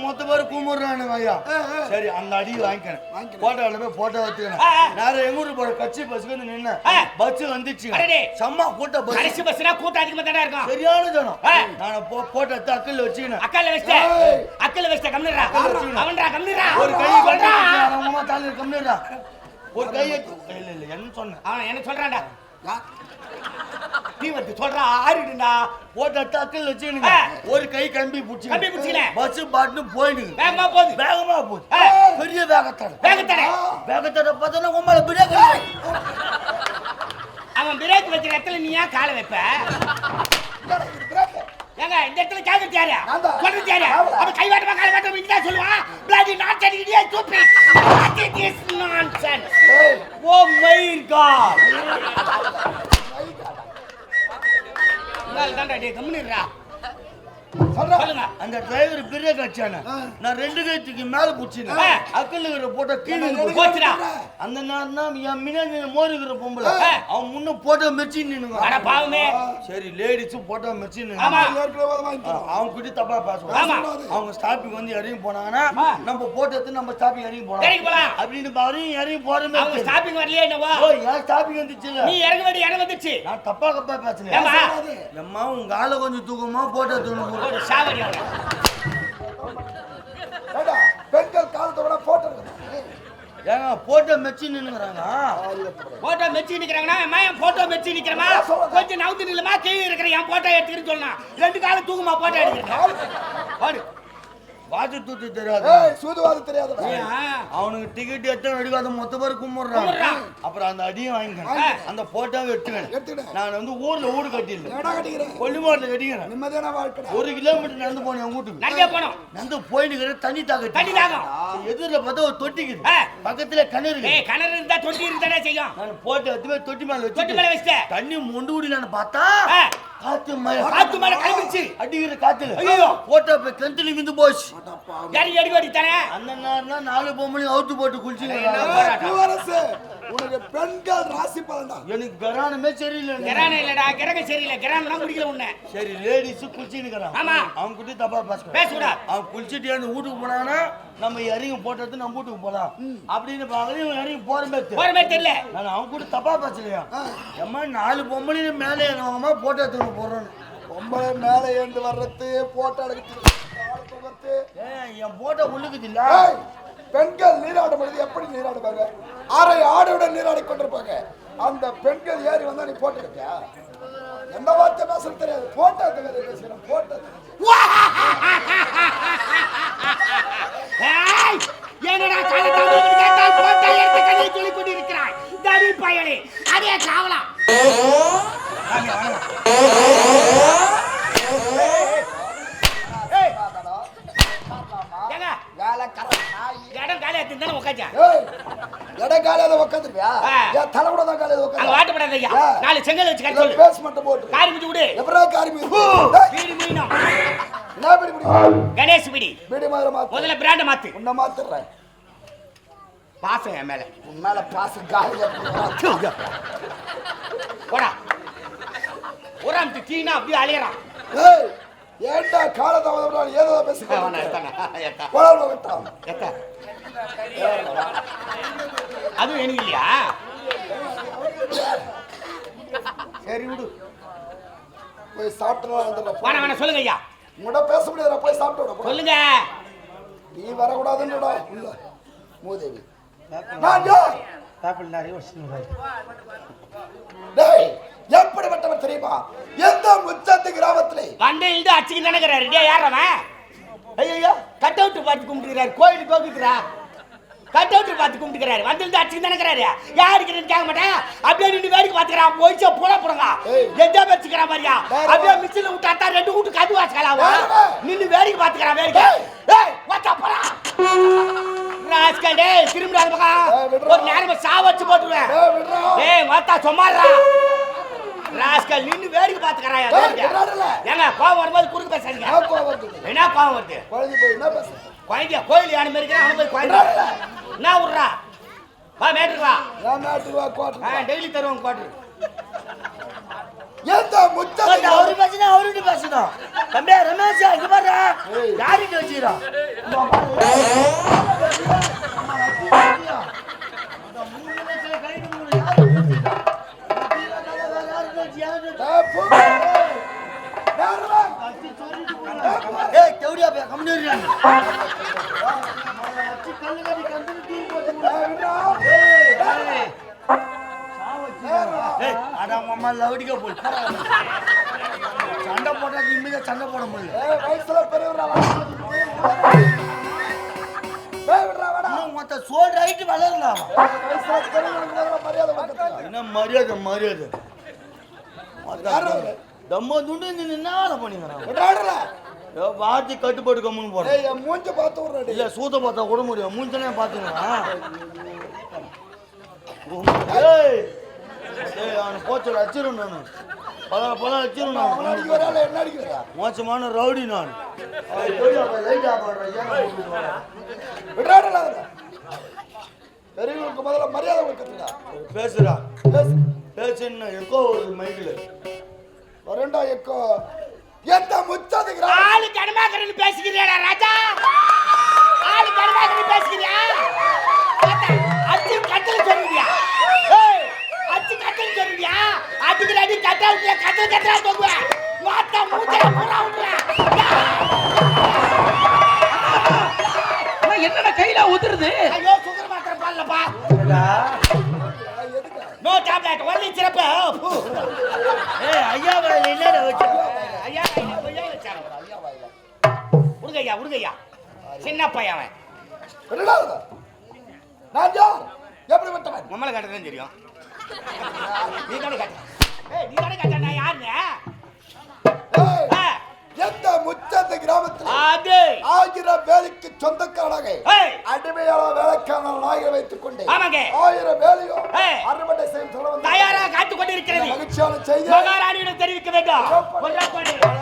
மொத்த பேர் கும்பிடுறானுங்க ஐயா சரி அந்த அடி. போட்டோல போய் போட்டோ. வச்சுக்கணும் நேரம் எங்க ஊருக்கு போற கட்சி பஸ்ஸுக்கு வந்து நின்ன ஆ. பஸ் வந்துச்சு. செம்ம கூட்ட பஸ் கடைசி பஸ்னா கூட்டம் அதிகமா தானே இருக்கும் சரியான ஜனம். நான் போட்டோ எடுத்து அக்கல்ல வச்சுக்கினேன் அக்கால வச்சிட்ட ஏய். அக்கல வச்சிட்ட கம்மிடுறா. அவன்டா கம்மிடுறா ஒரு கை சொல்றா. அவங்க தாலி கம்மிடுறா ஒரு கை இல்ல இல்ல என்ன சொன்னேன் அவன் என்ன சொல்றான்டா நீ வந்து சொல்றா ஆறிடுடா. போட்டோ வச்சுக்கினுங்க ஆ. ஒரு கை கம்பி பிடிச்சி கம்பி பிடிச்சிக்கினேன். பஸ் பாட்டுன்னு போயிடுங்க வேகமா போகுது. வேகமா போகுது. பெரிய வேகத்தடை. வேகத்தடை. வேகத்தடை பார்த்தா உங்களை பிரேக் அவன் பிரேக் வைக்கிற இடத்துல நீ ஏன் காலை வைப்ப? ஏங்க இந்த இடத்துல கேட்கறது யாரு. சொல்றது யாரு. அவன் கை வாட்டமா காலை வாட்டமா சொல்லுவான். பிளாடி நாட் அடி இடியா stupid. What is this nonsense ஏய், oh my அந்த டிரைவர் பிரேக் அடிச்சானே ஆ. நான் ரெண்டு கைத்துக்கு மேல புடிச்சினேன். ஆ. அக்கல்லுகிற போட்டோ கீழே. போச்சுடா. அந்த நேரம் தான் என் முன்னாடி மோருகிற பொம்பளை. அவன் முன்ன போட்டோ மெர்ச்சி அட நின்னுங்க பாவமே சரி லேடிஸும் போட்டோ வாங்கிக்கிறோம். அவங்க கிட்ட தப்பா பேசுவாங்க ஆமா. அவங்க ஸ்டாப்பிங் வந்து இறங்கி போனாங்கன்னா. நம்ம போட்டோ எடுத்து நம்ம ஸ்டாப்பிங் இறங்கி போலாம். அப்படின்னு பாரு இறங்கி போறமே அவங்க ஸ்டாப்பிங் வரலையே என்னவோ? ஏன் ஸ்டாப்பிங் வந்துச்சு நீ இறங்க வேண்டிய இடம் வந்துச்சு. நான் தப்பா கப்பா பேசுனேன். எம்மா உங்க ஆளை கொஞ்சம் தூக்கமா போட்டோ ஒரு சாவடி பெண்கள் காலத்தை விட போட்டோ. ஏங்க போட்டோ மெர்ச்சி நின்னுங்கிறாங்க போட்டோ. மெச்சி நிக்கிறாங்கன்னா என் போட்டோ மெச்சி நிக்கிறமா? கொஞ்சம் நவுத்து நில்லுமா? கீழே இருக்கிற என் போட்டோ எடுத்துக்கிட்டு சொல்லலாம் ரெண்டு காலம் தூக்குமா போட்டோ எடுக்கிறேன் போடு வாட்சி தூத்து தெரியாது சூதுவாது தெரியாதடா. ஏன்? அவனுக்கு டிக்கெட் எத்தனை எடுக்காத மொத்த பேர் கும்பிடுறான். அப்புறம் அந்த அடியும் வாங்கிக்கிறேன். அந்த போட்டோவை எடுத்துக்கிறேன் எடுத்துக்கிடு. நான் வந்து ஊர்ல ஊடு கட்டிக்கிற? கொல்லிமாட்டில் கட்டிக்கிறேன் நிம்மதியான வாழ்க்கைடா. ஒரு கிலோமீட்டர் நடந்து போனேன் என் வீட்டுக்கு நடந்தே போனோம் நடந்து போயிட்டு தண்ணி தாக்க தண்ணி தாகம் எதிரில் பார்த்தா ஒரு தொட்டிக்குது ஆ. பக்கத்துல கிணறு ஏய் கிணறு இருந்தா தொட்டி இருந்தானே செய்யும் நான் போட்டு எடுத்து தொட்டி மேல தொட்டி மேல வச்சுட்ட தண்ணி மொண்டு குடிலான்னு பார்த்தா. காத்து மழை காத்து மேல கிளம்பிச்சு அடிக்கிற காத்துல ஐயோ. போட்டோ போய் கிணத்துல விந்து போச்சு. அடப்பா. கறி அடி ஓடி தானே அந்த நேரம் நாலு பொம்பளையும் அவுத்து போட்டு குளிச்சு உனக்கு பெண்கள் ராசி பலன்டா. எனக்கு கரானமே சரியில்லை. கிரான இல்லடா கிரக சரியில்லை. கிரானெல்லாம் குடிக்கல உன்ன. சரி லேடிஸ் குளிச்சுன்னு ஆமா. அவங்க கிட்ட தப்பா பேசுறேன். பேசக்கூடாது அவன் குளிச்சுட்டு வீட்டுக்கு போனாங்கன்னா நம்ம இறங்கி போட்டது நம்ம வீட்டுக்கு போலாம் அப்படின்னு பாக்குறது இவன் இறங்கி போறமே போற மாதிரி தெரியல. நான் அவங்க கூட தப்பா பேசலையா? அம்மா நாலு பொம்பளையும் மேலே ஏறவங்கம்மா போட்டோ எடுத்துட்டு போறோம் பொம்பளை மேல ஏந்து வர்றது போட்டோ எடுக்கிறது என் போட்டோ உள்ளுக்குது இல்ல ஏய், பெண்கள் நீராடும் பொழுது எப்படி நீராடுவாங்க? அரை ஆடையுடன் நீராடி கொண்டிருப்பாங்க. அந்த பெண்கள் ஏறி வந்தா நீ போட்டோ எடுப்பியா எந்த வார்த்தை பேசுறது தெரியாது. போட்டோ எடுக்கிறது பேசுறேன் போட்டோ என்னடா காலத்தாம கேட்டால் போட்டா எடுத்து கதையை சொல்லிக் கொண்டிருக்கிறாய். தடி பயலே. அதே காவலா தானே தான் கணேஷ் பிடி. பிடி முதல்ல பிராண்ட மாத்து. உன்னை மாத்துறேன். பாசம் என் மேல. உன் மேல பாசம் காலையில போடா. ஒரு தீனா அப்படியே அலையறான் ஏய் ஏன்டா காலதாமதம் ஏதோ பேசுகிறேன் அதுவும் எனக்கு இல்லையா? சரி விடு. போய் சாப்பிட்டு வேணாம் சொல்லுங்க ஐயா. உங்கள்கிட்ட பேச முடியாதுடா போய் சாப்பிட்டு. சொல்லுங்க. நீ வரக்கூடாதுன்னுடா மூதேவி. எப்படிப்பட்டவர் தெரியுமா? எந்த முச்சத்து கிராமத்திலே? வண்டையில இருந்து அச்சுக்கு நினைக்கிறாரு டே யாரவன் ஐயோ கட் அவுட் பார்த்து கும்பிட்டுக்கிறாரு. கோயிலுக்கு கோபிக்கிறா கட் அவுட் பார்த்து கும்பிட்டுக்கிறாரு. வந்திருந்து அச்சுக்கு நினைக்கிறாரு யாருக்குன்னு கேட்க மாட்டேன்? அப்படியே நின்று வேடிக்கை பார்த்துக்கிறான். போயிச்சா போட போடுங்க. எந்த வச்சுக்கிறான் மாதிரியா? அப்படியே வா. மிச்சில் விட்டாத்தா ரெண்டு வீட்டு கது வாசலாவா வேற வா. நின்று வேடிக்கை பார்த்துக்கிறான் வேடிக்கை. ஏய். ராஸ்கல் டேய் திரும்பிடாத பக்கம். ஏய், விட்றா. ஒரு நேரமா சாவச்சு போட்டுருவேன். ஏய் மாத்தா சும்மாடா ராஸ்கல் நின்னு வேடிக்கை பாத்துக்கறாயா. ஏங்க கோவம் வரும்போது குறுக்கு பேசாதீங்க. என்ன கோவம் வருது? குழந்தை போய் என்ன பேச குழந்தைய கோயில் யானை மாதிரி அவனை போய் குழந்தை. என்ன விட்றா வா மேட்டுக்கு வா. நான் நாட்டுக்கு வா கோட்டை டெய்லி தருவோம் குவாட்ரு எந்த முச்சத்து அவரு பேசுனா அவரு பேசணும். தம்பி ரமேஷ் இங்க பாரு யாருக்கு வச்சுக்கிறா லவுடிக்க போய். சண்டை போட்டா நிம்மதியா சண்டை போட முடியல. வயசுல பெரியவரா, சோல் ரைட்டு வளரலாம்? மரியாதை மரியாதை? தம்ம துண்டு நீ என்ன பண்ணிக்கிறான். வார்த்தை கட்டுப்பாடு கம்முன்னு போறேன். மூஞ்ச பார்த்து. இல்ல சூத்த பார்த்தா கூட முடியும். மூஞ்சனே ஏய் அவனை போச்சு அச்சிரும் நானு. பல பல அச்சிரும் நான்? மோசமான ரவுடி நான். பெரியவங்களுக்கு முதல்ல மரியாதை கொடுக்கணும்டா. பேசுடா. பேசு. பேசுன்னு எக்கோ ஒரு மைக்கில். வரேன்டா, எக்கோ. எந்த முச்சதுக்கு ஆளு கனமாக்கறன்னு பேசிக்கிறியாடா ராஜா? ஆளு கனமாக்கறன்னு பேசிக்கிறியா? பார்த்தா, அச்சு கட்டல் சொல்லுவியா? ஏய் அச்சு கட்டல் சொல்லுவியா? அடிக்கிற அடி கட்டல் கட்டல் கட்டலா தொங்குவ மாத்தா மூச்சை பூரா விட்டுற அண்ணா, என்னடா கையில உதிருது ஐயோ டேப்லெட் ஒன்லி சிறப்பு. ஏய் ஐயா வரையில் என்னடா வச்சு ஐயா ஐயா ஐயா வச்சாங்க உருகையா உருகையா சின்ன பையன் அவன். நான் எப்படி விட்டவன் உம்மளை கட்டதான் தெரியும். நீ தானே கட்ட ஏய் நீ தானே கட்ட நான் யாருங்க? ஏய், எந்த முச்சந்த கிராமத்தில் ஆயிரம் வேலைக்கு சொந்தக்காரனாக ஏய் அடிமையாள வேலைக்கான நாயகரை வைத்துக் கொண்டு. ஆயிரம் வேலையோ. அறுவடை செய்யும் தயாராக காத்துக் கொண்டிருக்கிறது. மகிழ்ச்சியான செய்தி தெரிவிக்க வேண்டும்.